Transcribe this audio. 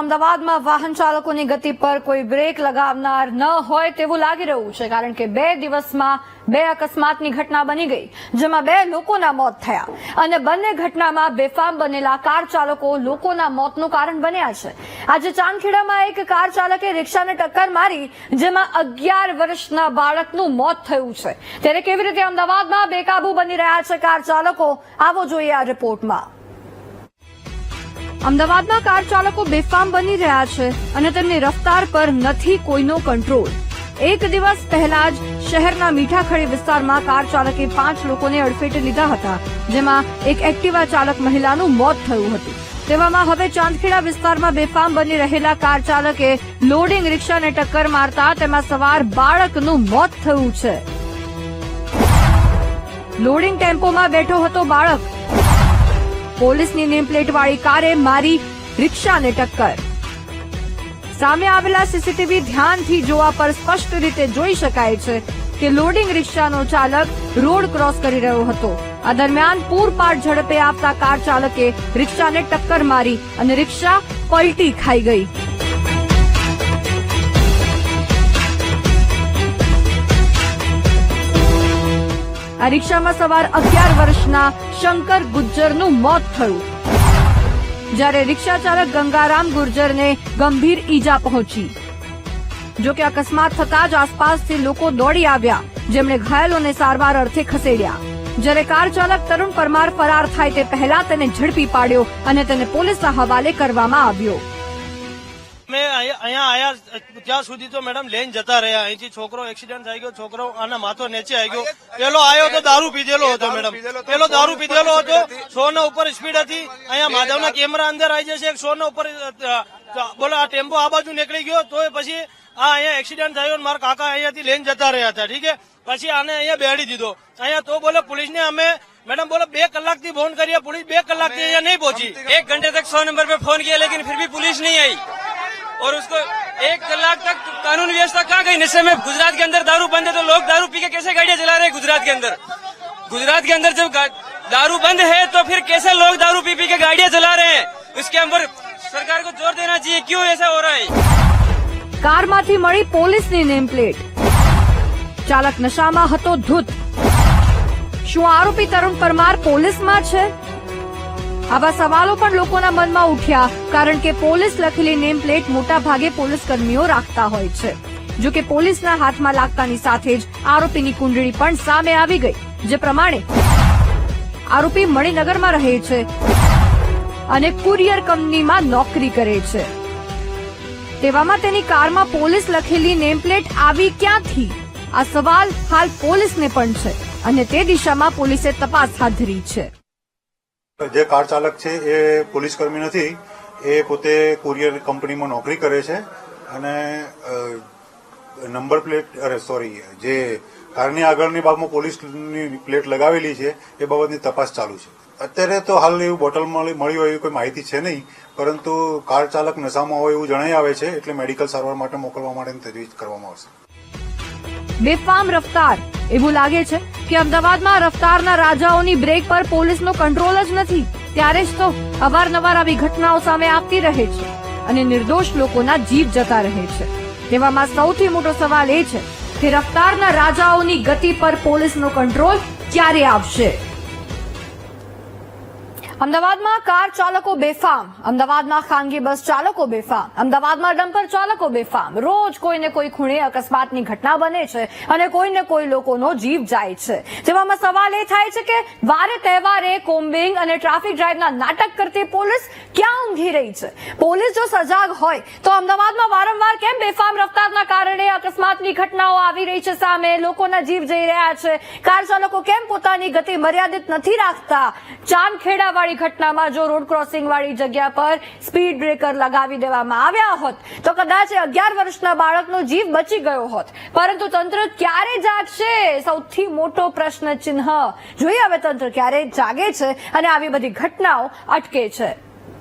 અમદાવાદમાં વાહન ચાલકોની ગતિ પર કોઈ બ્રેક લગાવનાર ન હોય તેવું લાગી રહ્યું છે, કારણ કે બે દિવસમાં બે અકસ્માતની ઘટના બની ગઈ, જેમાં બે લોકોના મોત થયા અને બંને ઘટનામાં બેફામ બનેલા કાર ચાલકો લોકોના મોતનું કારણ બન્યા છે. આજે ચાંદખેડામાં એક કાર ચાલકે રિક્ષાને ટક્કર મારી, જેમાં અગિયાર વર્ષના બાળકનું મોત થયું છે. ત્યારે કેવી રીતે અમદાવાદમાં બેકાબુ બની રહ્યા છે કાર ચાલકો? આવો જોઈએ આ રિપોર્ટમાં. અમદાવાદના કાર ચાલકો બેફામ બની રહ્યા છે અને તેમની રફતાર પર નથી કોઈનો કંટ્રોલ. એક દિવસ પહેલા જ શહેરના મીઠાખડી વિસ્તારમાં કાર ચાલકે પાંચ લોકોને અડફેટે લીધા હતા, જેમાં એક એક્ટિવા ચાલક મહિલાનું મોત થયું હતું. તેવામાં હવે ચાંદખેડા વિસ્તારમાં બેફામ બની રહેલા કાર ચાલકે લોડિંગ રિક્ષાને ટક્કર મારતા તેમાં સવાર બાળકનું મોત થયું છે. લોડિંગ ટેમ્પોમાં બેઠો હતો બાળક. પોલીસની નેમ પ્લેટ કારે મારી રિક્ષાને ટક્કર. સામે આવેલા સીસીટીવી ધ્યાનથી જોવા પર સ્પષ્ટ રીતે જોઈ શકાય છે કે લોડિંગ રિક્ષાનો ચાલક રોડ ક્રોસ કરી રહ્યો હતો. આ દરમિયાન પૂરપાટ ઝડપે આવતા કાર ચાલકે રિક્ષાને ટક્કર મારી અને રિક્ષા પલટી ખાઈ ગઈ. રિક્ષામાં સવાર અગિયાર વર્ષના શંકર ગુજ્જરનું મોત થયું. જ્યારે રિક્ષા ચાલક ગંગારામ ગુર્જરને ગંભીર ઈજા પહોંચી. જોકે અકસ્માત થતા જ આસપાસથી લોકો દોડી આવ્યા. જેમણે ઘાયલોને સારવાર અર્થે ખસેડ્યા. જ્યારે કાર ચાલક તરુણ પરમાર ફરાર થાય તે પહેલા તેને ઝડપી પાડ્યો અને તેને પોલીસના હવાલે કરવામાં આવ્યો. મેં અહીંયા અહીંયા આયા ત્યાં સુધી તો મેડમ લઈને જતા રહ્યા અહીંથી છોકરો એક્સિડન્ટ થઈ ગયો છોકરો આના માથો નીચે આવી ગયો પેલો આવ્યો તો દારૂ પીધેલો હતો મેડમ પેલો દારૂ પીધેલો હતો સો ના ઉપર સ્પીડ હતી અહીંયા માધવના કેમેરા અંદર આવી જશે સો ના ઉપર અ, બોલો આ ટેમ્પો આ બાજુ નીકળી ગયો તો પછી આ અહીંયા એક્સિડન્ટ થયો ને મારા કાકા અહીંયાથી લઈને જતા રહ્યા હતા ઠીક છે પછી આને અહીંયા બેહાડી દીધો અહીંયા તો બોલે પોલીસને અમે મેડમ બોલો બે કલાકથી ફોન કરીએ પોલીસ બે કલાકથી અહીંયા નહીં પહોંચી एक घंटे तक सौ नंबर पे फोन किया लेकिन फिर भी पुलिस नहीं आई और उसको एक कलाक तक कानून व्यवस्था कहाँ गई नशे में गुजरात के अंदर दारू बंद है तो लोग दारू पी के कैसे गाड़ियां चला रहे हैं गुजरात के अंदर गुजरात के अंदर जब गा- दारू बंद है तो फिर कैसे लोग दारू पी पी के गाड़ियां चला रहे हैं उसके अंदर सरकार को जोर देना चाहिए क्यों ऐसा हो रहा है કારમાંથી મળી પોલીસની નેમ પ્લેટ ચાલક નશામાં હતો ધૂત શું આરોપી તરુણ પરમાર પોલીસમાં છે આવા સવાલો પણ લોકોના મનમાં ઉઠ્યા, કારણ કે પોલીસ લખેલી નેમ પ્લેટ મોટા ભાગે પોલીસ કર્મીઓ રાખતા હોય છે. જો કે પોલીસના હાથમાં લાગતાની સાથે જ આરોપીની કુંડળી પણ સામે આવી ગઈ, જે પ્રમાણે આરોપી મણિનગરમાં રહે છે અને કુરિયર કંપનીમાં નોકરી કરે છે. તેવામાં તેની કારમાં પોલીસ લખેલી નેમપ્લેટ આવી ક્યાંથી? આ સવાલ હાલ પોલીસને પણ છે અને તે દિશામાં પોલીસે તપાસ હાથ ધરી છે. જે કાર ચાલક છે એ પોલીસ કર્મી નથી, એ પોતે કુરિયર કંપનીમાં નોકરી કરે છે અને નંબર પ્લેટ, અરે, સોરી, જે કારની આગળની ભાગમાં પોલીસની પ્લેટ લગાવેલી છે, એ બાબતની તપાસ ચાલુ છે. અત્યારે તો હાલ એવું બોટલ મળી હોય એવી કોઈ માહિતી છે નહીં, પરંતુ કાર ચાલક નશામાં હોય એવું જણાઈ આવે છે, એટલે મેડિકલ સારવાર માટે મોકલવા માટેની તજવીજ કરવામાં આવશે. બેફામ રફતાર. એવું લાગે છે કે અમદાવાદમાં રફતારના રાજાઓની બ્રેક પર પોલીસનો કંટ્રોલ જ નથી. ત્યારે જ તો અવારનવાર આવી ઘટનાઓ સામે આવતી રહે છે અને નિર્દોષ લોકોના જીવ જતા રહે છે. તેવામાં સૌથી મોટો સવાલ એ છે કે રફતારના રાજાઓની ગતિ પર પોલીસનો કંટ્રોલ ક્યારે આવશે? અમદાવાદમાં કાર ચાલકો બેફામ. અમદાવાદમાં ખાનગી બસ ચાલકો બેફામ. અમદાવાદમાં ડમ્પર ચાલકો બેફામ. રોજ કોઈને કોઈ ખૂણે અકસ્માતની ઘટના બને છે અને કોઈને કોઈ લોકોનો જીવ જાય છે. તેવામાં સવાલ એ થાય છે કે વારે તહેવારે કોમ્બિંગ અને ટ્રાફિક ડ્રાઈવના નાટક કરતી પોલીસ ક્યાં ઊંઘી રહી છે? પોલીસ જો સજાગ હોય તો અમદાવાદમાં વારંવાર કેમ બેફામ રફતારના કારણે અકસ્માતની ઘટનાઓ આવી રહી છે સામે? લોકોના જીવ જઈ રહ્યા છે. કાર ચાલકો કેમ પોતાની ગતિ મર્યાદિત નથી રાખતા? ચાંદખેડા વાળી ઘટનામાં જો રોડ ક્રોસિંગ વાળી જગ્યા પર સ્પીડ બ્રેકર લગાવી દેવામાં આવ્યા હોત, તો કદાચ અગિયાર વર્ષના બાળકનો જીવ બચી ગયો હોત. પરંતુ તંત્ર ક્યારે જાગશે? સૌથી મોટો પ્રશ્ન ચિહ્ન જોઈએ હવે તંત્ર ક્યારે જાગે છે અને આવી બધી ઘટનાઓ અટકે છે.